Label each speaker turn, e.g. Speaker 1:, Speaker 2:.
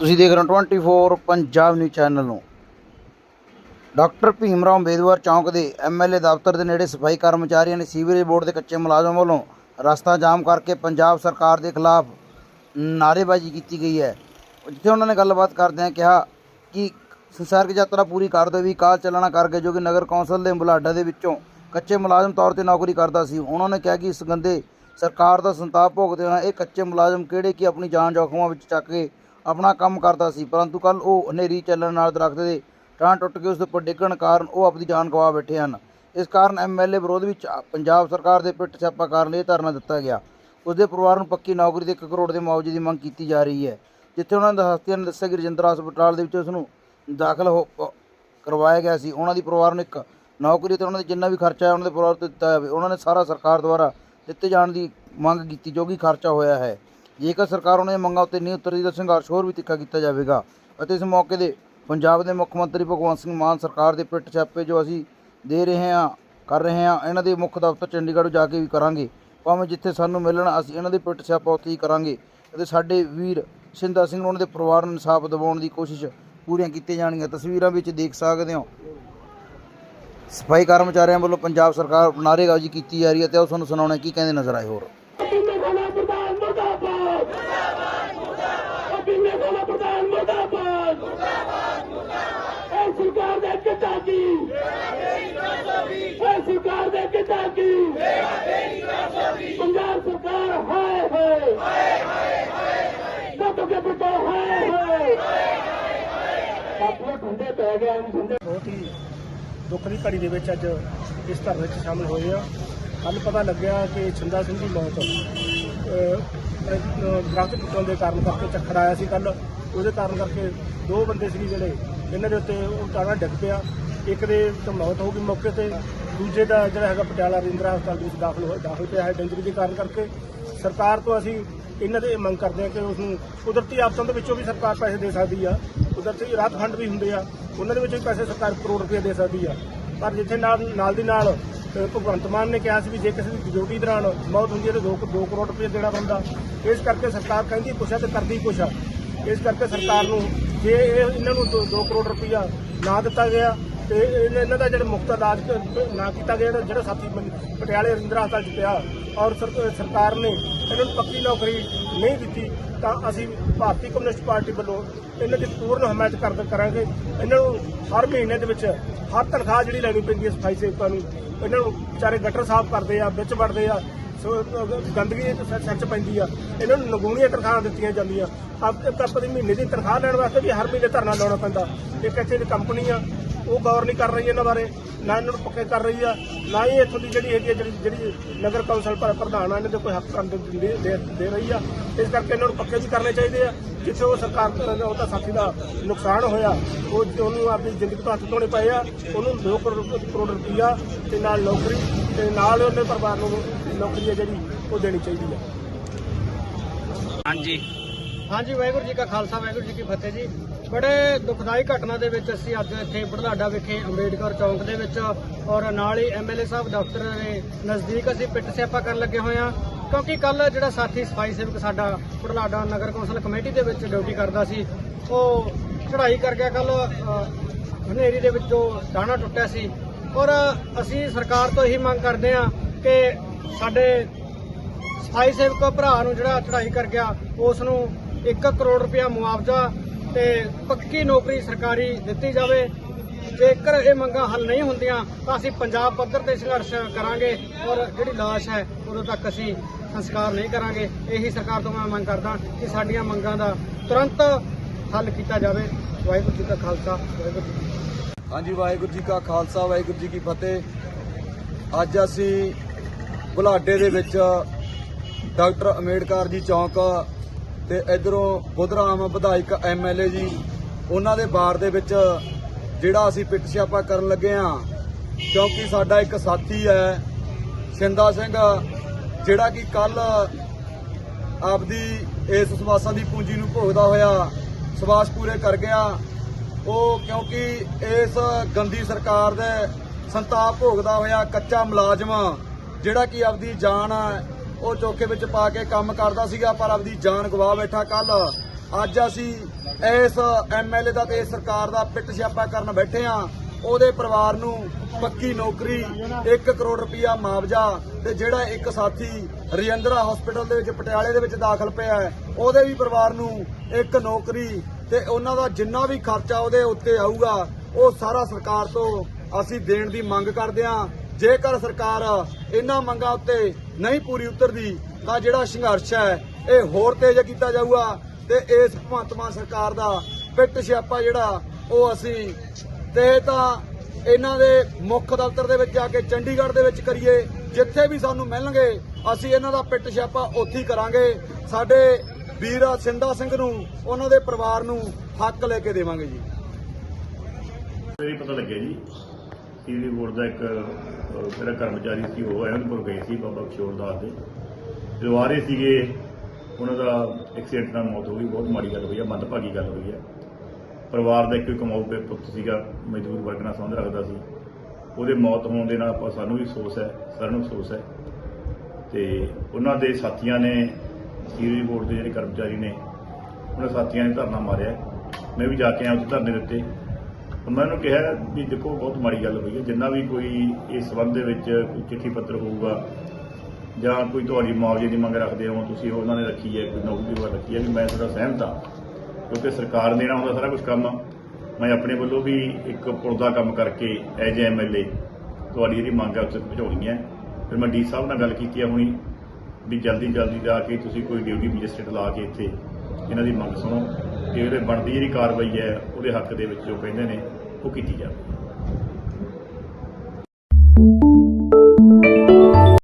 Speaker 1: ਤੁਸੀਂ ਦੇਖ ਰਹੇ ਹੋ 24 ਪੰਜਾਬ ਨਿਊਜ਼ ਚੈਨਲ ਨੂੰ। ਡਾਕਟਰ ਭੀਮ ਰਾਓ ਅੰਬੇਦਕਰ ਚੌਂਕ ਦੇ ਐਮਐਲਏ ਦਫ਼ਤਰ ਦੇ ਨੇੜੇ ਸਫ਼ਾਈ ਕਰਮਚਾਰੀਆਂ ਨੇ ਸੀਵਰੇਜ ਬੋਰਡ ਦੇ ਕੱਚੇ ਮੁਲਾਜ਼ਮ ਵੱਲੋਂ ਰਸਤਾ ਜਾਮ ਕਰਕੇ ਪੰਜਾਬ ਸਰਕਾਰ ਦੇ ਖਿਲਾਫ ਨਾਅਰੇਬਾਜ਼ੀ ਕੀਤੀ ਗਈ ਹੈ। ਜਿੱਥੇ ਉਹਨਾਂ ਨੇ ਗੱਲਬਾਤ ਕਰਦਿਆਂ ਕਿਹਾ ਕਿ ਸੰਸਾਰਕ ਯਾਤਰਾ ਪੂਰੀ ਕਰ ਦਿਓ ਵੀ ਕਾਲ ਚੱਲਣਾ ਕਰਕੇ ਜੋ ਕਿ ਨਗਰ ਕੌਂਸਲ ਦੇ ਬੁਲਾਡਾ ਦੇ ਵਿੱਚੋਂ ਕੱਚੇ ਮੁਲਾਜ਼ਮ ਤੌਰ ਤੇ ਨੌਕਰੀ ਕਰਦਾ ਸੀ। ਉਹਨਾਂ ਨੇ ਕਿਹਾ ਕਿ ਇਸ ਗੰਦੇ ਸਰਕਾਰ ਦਾ ਸੰਤਾਪ ਭੋਗਦੇ ਹੋਏ ਇਹ ਕੱਚੇ ਮੁਲਾਜ਼ਮ ਕਿਹੜੇ ਕਿ ਆਪਣੀ ਜਾਨ ਜੋਖਮਾਂ ਵਿੱਚ ਚੱਕ ਕੇ ਆਪਣਾ ਕੰਮ ਕਰਦਾ ਸੀ, ਪਰੰਤੂ ਕੱਲ ਉਹ ਹਨੇਰੀ ਚੱਲਣ ਨਾਲ ਦਰਖਤ ਦੇ ਟਾਂ ਟੁੱਟ ਕੇ ਉਸ ਦੇ ਉੱਪਰ ਡਿੱਗਣ ਕਾਰਨ ਉਹ ਆਪਣੀ ਜਾਨ ਗਵਾ ਬੈਠੇ ਹਨ। ਇਸ ਕਾਰਨ ਐਮਐਲਏ ਵਿਰੋਧ ਵਿੱਚ ਪੰਜਾਬ ਸਰਕਾਰ ਦੇ ਪਿੱਟ ਛਾਪਾ ਕਾਰਨ ਇਹ ਧਰਨਾ ਦਿੱਤਾ ਗਿਆ। ਉਸ ਦੇ ਪਰਿਵਾਰ ਨੂੰ ਪੱਕੀ ਨੌਕਰੀ ਦੇ 1 ਕਰੋੜ ਦੇ ਮੁਆਵਜ਼ੇ ਦੀ ਮੰਗ ਕੀਤੀ ਜਾ ਰਹੀ ਹੈ, ਜਿੱਥੇ ਉਹਨਾਂ ਦੇ ਹਸਤੀਆਂ ਨੇ ਦੱਸਿਆ ਕਿ ਰਜਿੰਦਰਾ ਹਸਪਤਾਲ ਦੇ ਵਿੱਚ ਉਸ ਨੂੰ ਦਾਖਲ ਹੋ ਪ- ਕਰਵਾਇਆ ਗਿਆ ਸੀ। ਉਹਨਾਂ ਦੀ ਪਰਿਵਾਰ ਨੂੰ ਇੱਕ ਨੌਕਰੀ ਤੇ ਉਹਨਾਂ ਦੇ ਜਿੰਨਾ ਵੀ ਖਰਚਾ ਹੈ, ਉਹਨਾਂ ਦੇ ਪਰਿਵਾਰ ਤੇ ਦਿੱਤਾ ਜਾਵੇ। ਉਹਨਾਂ ਨੇ ਸਾਰਾ ਸਰਕਾਰ ਦੁਆਰਾ ਦਿੱਤੇ ਜਾਣ ਦੀ ਮੰਗ ਕੀਤੀ, ਜੋ ਕਿ ਖਰਚਾ ਹੋਇਆ ਹੈ। ਜੇਕਰ ਸਰਕਾਰ ਉਹਨਾਂ ਦੀਆਂ ਮੰਗਾਂ ਉੱਤੇ ਨਹੀਂ ਉਤਰਦੀ ਤਾਂ ਸੰਘਰਸ਼ ਹੋਰ ਵੀ ਤਿੱਖਾ ਕੀਤਾ ਜਾਵੇਗਾ ਅਤੇ ਇਸ ਮੌਕੇ ਦੇ ਪੰਜਾਬ ਦੇ ਮੁੱਖ ਮੰਤਰੀ ਭਗਵੰਤ ਸਿੰਘ ਮਾਨ ਸਰਕਾਰ ਦੇ ਪਿੱਟ ਛਾਪੇ ਜੋ ਅਸੀਂ ਦੇ ਰਹੇ ਹਾਂ, ਕਰ ਰਹੇ ਹਾਂ, ਇਹਨਾਂ ਦੇ ਮੁੱਖ ਦਫ਼ਤਰ ਚੰਡੀਗੜ੍ਹ ਜਾ ਕੇ ਵੀ ਕਰਾਂਗੇ। ਭਾਵੇਂ ਜਿੱਥੇ ਸਾਨੂੰ ਮਿਲਣ, ਅਸੀਂ ਇਹਨਾਂ ਦੇ ਪਿੱਟ ਛਾਪਾ ਉੱਥੇ ਹੀ ਕਰਾਂਗੇ ਅਤੇ ਸਾਡੇ ਵੀਰ ਸਿੰਦਾ ਸਿੰਘ ਨੂੰ ਉਹਨਾਂ ਦੇ ਪਰਿਵਾਰ ਨੂੰ ਇਨਸਾਫ ਦਿਵਾਉਣ ਦੀ ਕੋਸ਼ਿਸ਼ ਪੂਰੀਆਂ ਕੀਤੀਆਂ ਜਾਣਗੀਆਂ। ਤਸਵੀਰਾਂ ਵਿੱਚ ਦੇਖ ਸਕਦੇ ਹੋ। ਸਫ਼ਾਈ ਕਰਮਚਾਰੀਆਂ ਵੱਲੋਂ ਪੰਜਾਬ ਸਰਕਾਰ ਨਾਅਰੇਬਾਜ਼ੀ ਕੀਤੀ ਜਾ ਰਹੀ ਹੈ ਤੇ ਉਹ ਤੁਹਾਨੂੰ ਸੁਣਾਉਣਾ ਕੀ ਕਹਿੰਦੇ ਨਜ਼ਰ ਆਏ ਹੋਰ
Speaker 2: ਕਿੰਨੇ ਸਾਲਾ ਪ੍ਰਧਾਨ ਮੁਰਦਾਬਾਦ ਮੁਰਦਾਬਾਦ ਮੁਰਦਾਬਾਦ ਕਿੰਨੇ ਸਾਲਾ ਪ੍ਰਧਾਨ ਮੁਰਦਾਬਾਦ ਮੁਰਦਾਬਾਦ। ਮੁਰਦਾਬਾਦ ਇਹ ਸਰਕਾਰ ਦੇ ਕਿੱਦਾਂ ਕੀ ਇਹ ਸਰਕਾਰ ਦੇ ਕਿੱਦਾਂ ਕੀ ਪੰਜਾਬ ਸਰਕਾਰ, ਹਾਏ ਹਾਏ। ਹਾਏ ਹਾਏ ਦੱਬ ਕੇ ਬਿਟੋ, ਹਾਏ ਹਾਏ। ਆਪਣੇ ਠੰਡੇ ਪੈ ਗਏ ਨਹੀਂ ਠੰਡੇ
Speaker 3: ਬਹੁਤ ਹੀ ਦੁੱਖ ਦੀ ਘੜੀ ਦੇ ਵਿੱਚ ਅੱਜ ਇਸ ਧਰਨੇ 'ਚ ਸ਼ਾਮਲ ਹੋਏ ਆ। ਕੱਲ ਪਤਾ ਲੱਗਿਆ ਕਿ ਛਿੰਦਾ ਸਿੰਘ ਦੀ ਮੌਤ ਦਰਖਤ ਟੁੱਟਣ ਦੇ ਕਾਰਨ ਕਰਕੇ ਚੱਕਰ ਆਇਆ ਸੀ ਕੱਲ ਉਹਦੇ ਕਾਰਨ ਕਰਕੇ ਦੋ ਬੰਦੇ ਸੀ ਜਿਹੜੇ, ਇਹਨਾਂ ਦੇ ਉੱਤੇ ਉਹ ਟਾਣਾ ਡਿੱਗ ਪਿਆ। ਇੱਕ ਦੇ ਤਾਂ ਮੌਤ ਹੋ ਗਈ ਮੌਕੇ ਤੇ, ਦੂਜੇ ਦਾ ਜਿਹੜਾ ਹੈਗਾ ਪਟਿਆਲਾ ਰਿੰਦਰਾ ਹਸਪਤਾਲ ਦੇ ਵਿੱਚ ਦਾਖਲ ਹੋਇਆ, ਦਾਖਲ ਪਿਆ ਹੈ ਡੈਂਜਰੀ ਦੇ ਕਾਰਨ ਕਰਕੇ। ਸਰਕਾਰ ਤੋਂ ਅਸੀਂ ਇਹਨਾਂ ਦੇ ਮੰਗ ਕਰਦੇ ਹਾਂ ਕਿ ਉਸ ਨੂੰ ਕੁਦਰਤੀ ਆਫਤਾਂ ਦੇ ਵਿੱਚੋਂ ਵੀ ਸਰਕਾਰ ਪੈਸੇ ਦੇ ਸਕਦੀ ਆ। ਕੁਦਰਤੀ ਰਾਹਤ ਫੰਡ ਵੀ ਹੁੰਦੇ ਆ, ਉਹਨਾਂ ਦੇ ਵਿੱਚੋਂ ਵੀ ਪੈਸੇ ਸਰਕਾਰ ਕਰੋੜ ਰੁਪਏ ਦੇ ਸਕਦੀ ਆ। ਪਰ ਜਿੱਥੇ ਨਾਲ ਨਾਲ ਦੀ ਨਾਲ ਭਗਵੰਤ ਮਾਨ ਨੇ ਕਿਹਾ ਸੀ ਵੀ ਜੇ ਕਿਸੇ ਦੀ ਡਿਊਟੀ ਦੌਰਾਨ ਮੌਤ ਹੁੰਦੀ ਹੈ ਤਾਂ 2 2 ਕਰੋੜ ਰੁਪਏ ਦੇਣਾ ਪੈਂਦਾ। ਇਸ ਕਰਕੇ ਸਰਕਾਰ ਕਹਿੰਦੀ ਕੁਛ ਆ ਤੇ ਕਰਦੀ ਕੁਛ ਆ। ਇਸ ਕਰਕੇ ਸਰਕਾਰ ਨੂੰ ਜੇ ਇਹ ਇਹਨਾਂ ਨੂੰ 2 ਕਰੋੜ ਰੁਪਇਆ ਨਾ ਦਿੱਤਾ ਗਿਆ ਤੇ ਇਹਨਾਂ ਇਹਨਾਂ ਦਾ ਜਿਹੜਾ ਮੁਫਤ ਇਲਾਜ ਨਾ ਕੀਤਾ ਗਿਆ ਜਿਹੜਾ- ਸਾਥੀ ਪਟਿਆਲੇ ਰਿੰਦਰਾ ਹਸਪਤਾਲ 'ਚ ਪਿਆ ਔਰ ਸਰ- ਸਰਕਾਰ ਨੇ ਇਹਨਾਂ ਨੂੰ ਪੱਕੀ ਨੌਕਰੀ ਨਹੀਂ ਦਿੱਤੀ ਤਾਂ ਅਸੀਂ ਭਾਰਤੀ ਕਮਿਊਨਿਸਟ ਪਾਰਟੀ ਵੱਲੋਂ ਇਹਨਾਂ ਦੀ ਪੂਰਨ ਹਮਾਇਤ ਕਰ ਕਰਾਂਗੇ। ਇਹਨਾਂ ਨੂੰ ਹਰ ਮਹੀਨੇ ਦੇ ਵਿੱਚ ਹਰ ਤਨਖਾਹ ਜਿਹੜੀ ਲੈਣੀ ਪੈਂਦੀ ਹੈ ਸਫ਼ਾਈ ਸੇਵਕਾਂ ਨੂੰ, ਇਹਨਾਂ ਨੂੰ ਵਿਚਾਰੇ ਗਟਰ ਸਾਫ਼ ਕਰਦੇ ਆ, ਵਿੱਚ ਵੜਦੇ ਆ ਸੋ ਗੰਦਗੀ ਇਹ ਸਿਰ ਪੈਂਦੀ ਆ। ਇਹਨਾਂ ਨੂੰ ਨਗੂਣੀਆਂ ਤਨਖਾਹਾਂ ਦਿੱਤੀਆਂ ਜਾਂਦੀਆਂ। ਆਪ ਇੱਕ ਆਪਣੀ ਮਹੀਨੇ ਦੀ ਤਨਖਾਹ ਲੈਣ ਵਾਸਤੇ ਵੀ ਹਰ ਮਹੀਨੇ ਧਰਨਾ ਲਾਉਣਾ ਪੈਂਦਾ। ਇੱਕ ਇੱਥੇ ਦੀ ਕੰਪਨੀ ਆ ਉਹ ਗੌਰ ਨਹੀਂ ਕਰ ਰਹੀ ਇਹਨਾਂ ਬਾਰੇ ਨਾ ਇਹਨਾਂ ਨੂੰ ਪੱਕੇ ਕਰ ਰਹੀ ਆ ਨਾ ਹੀ ਇੱਥੋਂ ਦੀ ਜਿਹੜੀ ਹੈਗੀ ਆ, ਜਿਹੜੀ ਜਿਹੜੀ ਨਗਰ ਕੌਂਸਲ ਪ੍ਰਧਾਨ ਆ ਇਹਨਾਂ ਦੇ ਕੋਈ ਹੱਕ ਕਰਨ ਦੇ- ਦੇ ਰਹੀ ਆ। ਇਸ ਕਰਕੇ ਇਹਨਾਂ ਨੂੰ ਪੱਕੇ ਵੀ ਕਰਨੇ ਚਾਹੀਦੇ ਆ। ਜਿੱਥੇ ਉਹ ਸਰਕਾਰ ਉਹ ਤਾਂ ਸਾਥੀ ਦਾ ਨੁਕਸਾਨ ਹੋਇਆ। ਉਹ ਉਹਨੂੰ ਆਪਣੀ ਜ਼ਿੰਦਗੀ ਤੋਂ ਹੱਥ ਧੋਣੇ ਪਏ ਆ। ਉਹਨੂੰ 2 ਕਰੋੜ ਕਰੋੜ ਰੁਪਈਆ ਤੇ ਨਾਲ ਨੌਕਰੀ ਤੇ ਨਾਲ ਉਹਦੇ ਪਰਿਵਾਰ ਨੂੰ ਨੌਕਰੀ ਹੈ ਜਿਹੜੀ ਉਹ ਦੇਣੀ ਚਾਹੀਦੀ ਆ
Speaker 4: ਹਾਂਜੀ।
Speaker 5: ਹਾਂਜੀ ਵਾਹਿਗੁਰੂ ਜੀ ਕਾ ਖਾਲਸਾ ਵਾਹਿਗੁਰੂ ਜੀ ਕੀ ਫਤਿਹ ਜੀ। ਬੜੇ ਦੁਖਦਾਈ ਘਟਨਾ ਦੇ ਵਿੱਚ ਅਸੀਂ ਅੱਜ ਇੱਥੇ ਬੜਲਾਡਾ ਵਿਖੇ ਅੰਬੇਡਕਰ ਚੌਂਕ ਦੇ ਵਿੱਚ ਔਰ ਨਾਲ ਹੀ ਐਮਐਲਏ ਸਾਹਿਬ ਦਫ਼ਤਰ ਦੇ ਨਜ਼ਦੀਕ ਅਸੀਂ ਪਿੱਟ ਸਿਆਪਾ ਕਰਨ ਲੱਗੇ ਹੋਏ ਹਾਂ। ਕਿਉਂਕਿ ਕੱਲ ਜਿਹੜਾ ਸਾਥੀ ਸਫ਼ਾਈ ਸੇਵਕ ਸਾਡਾ ਬੜਲਾਡਾ ਨਗਰ ਕੌਂਸਲ ਕਮੇਟੀ ਦੇ ਵਿੱਚ ਡਿਊਟੀ ਕਰਦਾ ਸੀ ਉਹ ਚੜ੍ਹਾਈ ਕਰ ਗਿਆ ਕੱਲ ਹਨੇਰੀ ਦੇ ਵਿੱਚੋਂ ਦਾਣਾ ਟੁੱਟਿਆ ਸੀ। ਔਰ ਅਸੀਂ ਸਰਕਾਰ ਤੋਂ ਇਹੀ ਮੰਗ ਕਰਦੇ ਹਾਂ ਕਿ ਸਾਡੇ ਸਫ਼ਾਈ ਸੇਵਕ ਭਰਾ ਨੂੰ ਜਿਹੜਾ ਚੜ੍ਹਾਈ ਕਰ ਗਿਆ, ਉਸ ਨੂੰ 1 ਕਰੋੜ ਰੁਪਇਆ ਮੁਆਵਜ਼ਾ ਤੇ ਪੱਕੀ ਨੌਕਰੀ ਸਰਕਾਰੀ ਦਿੱਤੀ ਜਾਵੇ। ਜੇਕਰ ਇਹ ਮੰਗਾਂ ਹੱਲ ਨਹੀਂ ਹੁੰਦੀਆਂ, ਤਾਂ ਅਸੀਂ ਪੰਜਾਬ ਪੱਧਰ ਤੇ ਸੰਘਰਸ਼ ਕਰਾਂਗੇ ਔਰ ਜਿਹੜੀ ਲਾਸ਼ ਹੈ, ਉਦੋਂ ਤੱਕ ਅਸੀਂ ਸੰਸਕਾਰ ਨਹੀਂ ਕਰਾਂਗੇ। ਇਹੀ ਸਰਕਾਰ ਤੋਂ ਮੈਂ ਮੰਗ ਕਰਦਾ ਕਿ ਸਾਡੀਆਂ ਮੰਗਾਂ ਦਾ ਤੁਰੰਤ ਹੱਲ ਕੀਤਾ ਜਾਵੇ। ਵਾਹਿਗੁਰੂ ਜੀ ਕਾ ਖਾਲਸਾ, ਵਾਹਿਗੁਰੂ ਜੀ
Speaker 6: ਹਾਂਜੀ, ਵਾਹਿਗੁਰੂ ਜੀ ਕਾ ਖਾਲਸਾ, ਵਾਹਿਗੁਰੂ ਜੀ ਕੀ ਫਤਿਹ। ਅੱਜ ਅਸੀਂ ਬੁਲਾਡੇ ਦੇ ਵਿੱਚ ਡਾਕਟਰ ਅੰਬੇਡਕਰ ਜੀ ਚੌਂਕ ਤੇ ਇਧਰੋਂ ਬੁੱਧਰਾਮ ਵਿਧਾਇਕ ਐਮਐਲਏ ਜੀ, ਉਹਨਾਂ ਦੇ ਬਾਰ ਦੇ ਵਿੱਚ ਜਿਹੜਾ ਅਸੀਂ ਪਿੱਟ ਛਾਪਾ ਕਰਨ ਲੱਗੇ ਆ ਕਿਉਂਕਿ ਸਾਡਾ ਇੱਕ ਸਾਥੀ ਹੈ, ਸ਼ਿੰਦਾ ਸਿੰਘ, ਜਿਹੜਾ ਕਿ ਕੱਲ ਆਪਦੀ ਇਸ ਸਵਾਸਾਂ ਦੀ ਪੂੰਜੀ ਨੂੰ ਭੋਗਦਾ ਹੋਇਆ ਸਵਾਸ ਪੂਰੇ ਕਰ ਗਿਆ। ਉਹ ਕਿਉਂਕਿ ਇਸ ਗੰਦੀ ਸਰਕਾਰ ਦੇ ਸੰਤਾਪ ਭੋਗਦਾ ਹੋਇਆ ਕੱਚਾ ਮੁਲਾਜ਼ਮ ਜਿਹੜਾ ਕਿ ਆਪਦੀ ਜਾਨ ਹੈ ਉਹ ਚੌਕੇ ਵਿੱਚ ਪਾ ਕੇ ਕੰਮ ਕਰਦਾ ਸੀਗਾ, ਪਰ ਆਪਦੀ ਜਾਨ ਗਵਾ ਬੈਠਾ ਕੱਲ। ਅੱਜ ਅਸੀਂ ਇਸ ਐਮਐਲਏ ਦਾ ਤੇ ਇਸ ਸਰਕਾਰ ਦਾ ਪਿੱਟ ਸਿਆਪਾ ਕਰਨ ਬੈਠੇ ਆ ਉਹਦੇ ਪਰਿਵਾਰ ਨੂੰ ਪੱਕੀ ਨੌਕਰੀ 1 ਕਰੋੜ ਰੁਪਇਆ ਮੁਆਵਜ਼ਾ ਤੇ ਜਿਹੜਾ ਇੱਕ ਸਾਥੀ ਰਜਿੰਦਰਾ ਹਸਪੀਟਲ ਦੇ ਵਿੱਚ, ਪਟਿਆਲੇ ਦੇ ਵਿੱਚ ਦਾਖਲ ਪਿਆ ਉਹਦੇ ਵੀ ਪਰਿਵਾਰ ਨੂੰ ਇੱਕ ਨੌਕਰੀ ਤੇ ਉਹਨਾਂ ਦਾ ਜਿੰਨਾ ਵੀ ਖਰਚਾ ਉਹਦੇ ਉੱਤੇ ਆਊਗਾ, ਉਹ ਸਾਰਾ ਸਰਕਾਰ ਤੋਂ ਅਸੀਂ ਦੇਣ ਦੀ ਮੰਗ ਕਰਦੇ ਹਾਂ। ਜੇਕਰ ਸਰਕਾਰ ਇਹਨਾਂ ਮੰਗਾਂ ਉੱਤੇ ਨਹੀਂ ਪੂਰੀ ਉਤਰਦੀ, ਤਾਂ ਜਿਹੜਾ ਸੰਘਰਸ਼ ਹੈ, ਇਹ ਹੋਰ ਤੇਜ਼ ਕੀਤਾ ਜਾਊਗਾ ਤੇ ਇਸ ਭਗਵੰਤ ਮਾਨ ਸਰਕਾਰ ਦਾ ਪਿੱਟ ਛਾਪਾ ਜਿਹੜਾ, ਉਹ ਅਸੀਂ ਤੇ ਤਾਂ ਇਹਨਾਂ ਦੇ ਮੁੱਖ ਦਫ਼ਤਰ ਦੇ ਵਿੱਚ ਜਾ ਕੇ ਚੰਡੀਗੜ੍ਹ ਦੇ ਵਿੱਚ ਕਰੀਏ, ਜਿੱਥੇ ਵੀ ਸਾਨੂੰ ਮਿਲਣਗੇ, ਅਸੀਂ ਇਹਨਾਂ ਦਾ ਪਿੱਟ ਛਾਪਾ ਉੱਥੇ ਹੀ ਕਰਾਂਗੇ। ਸਾਡੇ ਵੀਰ ਸਿੰਧਾ ਸਿੰਘ ਨੂੰ, ਉਹਨਾਂ ਦੇ ਪਰਿਵਾਰ ਨੂੰ ਹੱਕ ਲੈ ਕੇ ਦੇਵਾਂਗੇ ਜੀ।
Speaker 7: ਇਹ ਪਤਾ ਲੱਗਿਆ ਜੀ। ਸੀਵੀ ਬੋਰਡ ਦਾ ਇੱਕ ਅਹ, ਜਿਹੜਾ ਕਰਮਚਾਰੀ ਸੀ ਉਹ ਅਹਿਮਦਪੁਰ ਗਏ ਸੀ ਬਾਬਾ ਕਿਸ਼ੋਰ ਦਾਸ ਦੇ। ਜਦੋਂ ਆ ਰਹੇ ਸੀਗੇ ਉਹਨਾਂ ਦਾ ਐਕਸੀਡੈਂਟ ਨਾਲ ਮੌਤ ਹੋ ਗਈ ਬਹੁਤ ਮਾੜੀ ਗੱਲ ਹੋਈ ਹੈ ਮੰਦਭਾਗੀ ਗੱਲ ਹੋਈ ਹੈ ਪਰਿਵਾਰ ਦਾ ਇੱਕ ਕਮਾਊ ਕੇ ਪੁੱਤ ਸੀਗਾ ਮਜ਼ਦੂਰ ਵਰਗ ਨਾਲ ਸੰਬੰਧ ਰੱਖਦਾ ਸੀ। ਉਹਦੇ ਮੌਤ ਹੋਣ ਦੇ ਨਾਲ ਆਪਾਂ ਸਾਨੂੰ ਵੀ ਅਫਸੋਸ ਹੈ ਸਾਰਿਆਂ ਨੂੰ ਅਫਸੋਸ ਹੈ। ਤੇ ਉਹਨਾਂ ਦੇ ਸਾਥੀਆਂ ਨੇ ਸੀਵੀ ਬੋਰਡ ਦੇ ਜਿਹੜੇ ਕਰਮਚਾਰੀ ਨੇ ਉਹਨਾਂ ਸਾਥੀਆਂ ਨੇ ਧਰਨਾ ਮਾਰਿਆ। ਮੈਂ ਵੀ ਜਾ ਕੇ ਆਇਆ ਉਸ ਧਰਨੇ ਦੇ ਉੱਤੇ। ਮੈਂ ਉਹਨੂੰ ਕਿਹਾ ਵੀ ਦੇਖੋ, ਬਹੁਤ ਮਾੜੀ ਗੱਲ ਹੋਈ ਹੈ। ਜਿੰਨਾ ਵੀ ਕੋਈ ਇਸ ਸੰਬੰਧ ਦੇ ਵਿੱਚ ਕੋਈ ਚਿੱਠੀ ਪੱਤਰ ਹੋਊਗਾ ਜਾਂ ਕੋਈ ਤੁਹਾਡੀ ਮੁਆਵਜ਼ੇ ਦੀ ਮੰਗ ਰੱਖਦੇ ਹੋ, ਤੁਸੀਂ ਉਹਨਾਂ ਨੇ ਰੱਖੀ ਹੈ, ਕੋਈ ਨੌਕਰੀ ਦੀ ਰੱਖੀ ਹੈ, ਵੀ ਮੈਂ ਤੁਹਾਡਾ ਸਹਿਮਤ ਹਾਂ। ਕਿਉਂਕਿ ਸਰਕਾਰ ਨੇ ਨਾ ਹੁੰਦਾ ਸਾਰਾ ਕੁਝ ਕੰਮ ਮੈਂ ਆਪਣੇ ਵੱਲੋਂ ਵੀ ਇੱਕ ਪੁਲ ਦਾ ਕੰਮ ਕਰਕੇ ਐਜ ਐਮਐਲਏ ਤੁਹਾਡੀ ਜਿਹੜੀ ਮੰਗ ਹੈ ਉਸ ਤੱਕ ਪਹੁੰਚਾਉਣੀ ਹੈ। ਫਿਰ ਮੈਂ ਡੀ ਸਾਹਿਬ ਨਾਲ ਗੱਲ ਕੀਤੀ ਹੈ ਹੁਣੀ, ਵੀ ਜਲਦੀ ਜਲਦੀ ਜਾ ਕੇ ਤੁਸੀਂ ਕੋਈ ਡਿਊਟੀ ਮੈਜਿਸਟਰੇਟ ਲਾ ਕੇ ਇੱਥੇ ਇਹਨਾਂ ਦੀ ਮੰਗ ਸੁਣੋ। ਤੇ ਉਹਦੇ ਬਣਦੀ ਜਿਹੜੀ ਕਾਰਵਾਈ ਹੈ, ਉਹਦੇ ਹੱਕ ਦੇ ਵਿੱਚ ਜੋ ਕਹਿੰਦੇ ਨੇ, ਉਹ ਕੀਤੀ ਜਾਵੇ।